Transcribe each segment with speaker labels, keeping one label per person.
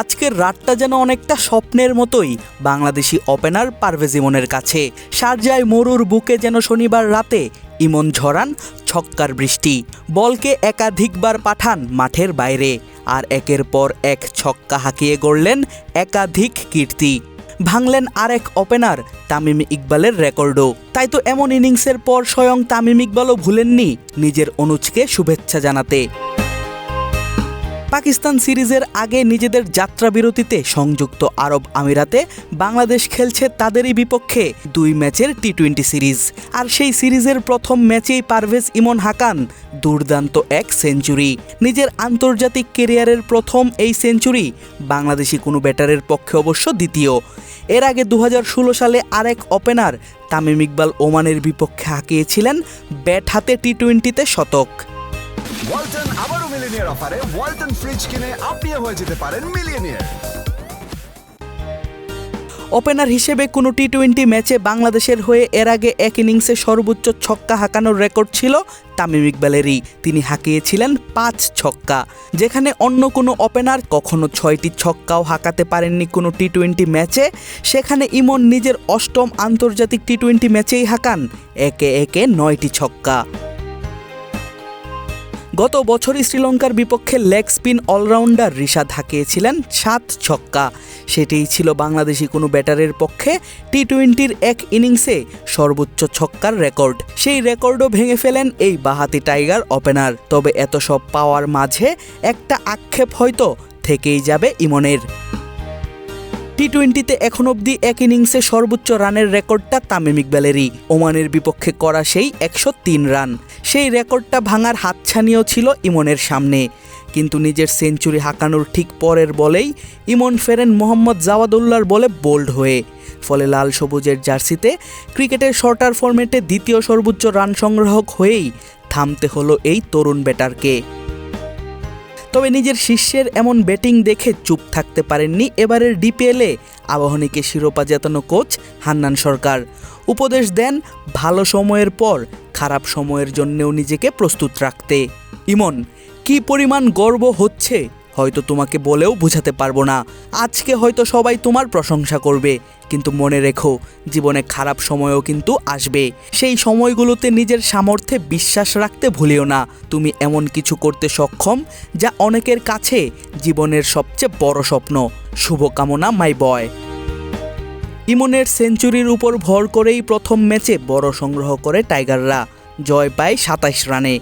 Speaker 1: আজকের রাতটা যেন অনেকটা স্বপ্নের মতোই বাংলাদেশি ওপেনার পারভেজ ইমনের কাছে। সারজায় মরুর বুকে যেন শনিবার রাতে ইমন ঝরান ছক্কার বৃষ্টি। বলকে একাধিকবার পাঠান মাঠের বাইরে। আর একের পর এক ছক্কা হাঁকিয়ে গড়লেন একাধিক কীর্তি। ভাঙলেন আরেক ওপেনার তামিম ইকবালের রেকর্ডও। তাই তো এমন ইনিংসের পর স্বয়ং তামিম ইকবালও ভুলেননি নিজের অনুজকে শুভেচ্ছা জানাতে। পাকিস্তান সিরিজের আগে নিজেদের যাত্রা বিরতিতে সংযুক্ত আরব আমিরাতে বাংলাদেশ খেলছে তাদেরই বিপক্ষে দুই ম্যাচের টি টোয়েন্টি সিরিজ। আর সেই সিরিজের প্রথম ম্যাচেই পারভেজ ইমন হাকান দুর্দান্ত এক সেঞ্চুরি। নিজের আন্তর্জাতিক কেরিয়ারের প্রথম এই সেঞ্চুরি বাংলাদেশি কোনো ব্যাটারের পক্ষে অবশ্য দ্বিতীয়। এর আগে দু হাজার ষোলো সালে আরেক ওপেনার তামিম ইকবাল ওমানের বিপক্ষে হাঁকিয়েছিলেন ব্যাট হাতে টি টোয়েন্টিতে শতক
Speaker 2: মিলিনিয়ার অফারে ওয়ালটন ফ্রিজ কিনে আপনিও হয়ে যেতে পারেন মিলিয়নিয়ার
Speaker 1: ওপেনার হিসেবে কোনো টি টোয়েন্টি ম্যাচে বাংলাদেশের হয়ে এর আগে এক ইনিংসে সর্বোচ্চ ছক্কা হাঁকানোর রেকর্ড ছিল তামিম ইকবালেরই। তিনি হাঁকিয়েছিলেন পাঁচ ছক্কা। যেখানে অন্য কোনো ওপেনার কখনো ছয়টি ছক্কাও হাঁকাতে পারেননি কোনো টি টোয়েন্টি ম্যাচে সেখানে ইমন নিজের অষ্টম আন্তর্জাতিক টি টোয়েন্টি ম্যাচেই হাঁকান। একে একে নয়টি ছক্কা। গত বছরই শ্রীলঙ্কার বিপক্ষে লেগ স্পিন অলরাউন্ডার রিশাদ হাঁকিয়েছিলেন সাত ছক্কা। সেটিই ছিল বাংলাদেশি কোনো ব্যাটারের পক্ষে টি টোয়েন্টির এক ইনিংসে সর্বোচ্চ ছক্কার রেকর্ড। সেই রেকর্ডও ভেঙে ফেলেন এই বাহাতি টাইগার ওপেনার। তবে এত সব পাওয়ার মাঝে একটা আক্ষেপ হয়তো থেকেই যাবে ইমনের। টি টোয়েন্টিতে এখন অবধি এক ইনিংসে সর্বোচ্চ রানের রেকর্ডটা তামিম ইকবালেরই। ওমানের বিপক্ষে করা সেই একশো তিন রান। সেই রেকর্ডটা ভাঙার হাতছানিও ছিল ইমনের সামনে। কিন্তু নিজের সেঞ্চুরি হাঁকানোর ঠিক পরের বলেই ইমন ফেরেন মোহাম্মদ জাওয়াদুল্লার বলে বোল্ড হয়ে। ফলে লাল সবুজের জার্সিতে ক্রিকেটের শর্টার ফরম্যাটে দ্বিতীয় সর্বোচ্চ রান সংগ্রাহক হয়েই থামতে হলো এই তরুণ ব্যাটারকে। তবে নিজের শিষ্যের এমন ব্যাটিং দেখে চুপ থাকতে পারেননি এবারের ডিপিএলে আবাহনীকে শিরোপা জেতানো কোচ হান্নান সরকার। উপদেশ দেন, ভালো সময়ের পর খারাপ সময়ের জন্যেও নিজেকে প্রস্তুত রাখতে। ইমন, কি পরিমাণ গর্ব হচ্ছে হয়তো তোমাকে বলেও বোঝাতে পারব না। আজকে হয়তো সবাই তোমার প্রশংসা করবে। কিন্তু মনে রেখো, জীবনে খারাপ সময়ও কিন্তু আসবে। সেই সময়গুলোতে নিজের সামর্থ্যে বিশ্বাস রাখতে ভুলিও না। তুমি এমন কিছু করতে সক্ষম, যা অনেকের কাছে জীবনের সবচেয়ে বড় স্বপ্ন। শুভকামনা, মাই বয়। ইমনের সেঞ্চুরির উপর ভর করেই প্রথম ম্যাচে বড় সংগ্রহ করে টাইগাররা। জয় পায় সাতাশ রানে।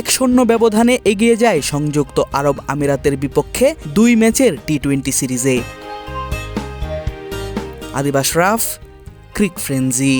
Speaker 1: এক শূন্য ব্যবধানে এগিয়ে যায় সংযুক্ত আরব আমিরাতের বিপক্ষে দুই ম্যাচের টি টোয়েন্টি সিরিজে। আদিবাস রাফ, ক্রিক ফ্রেন্জি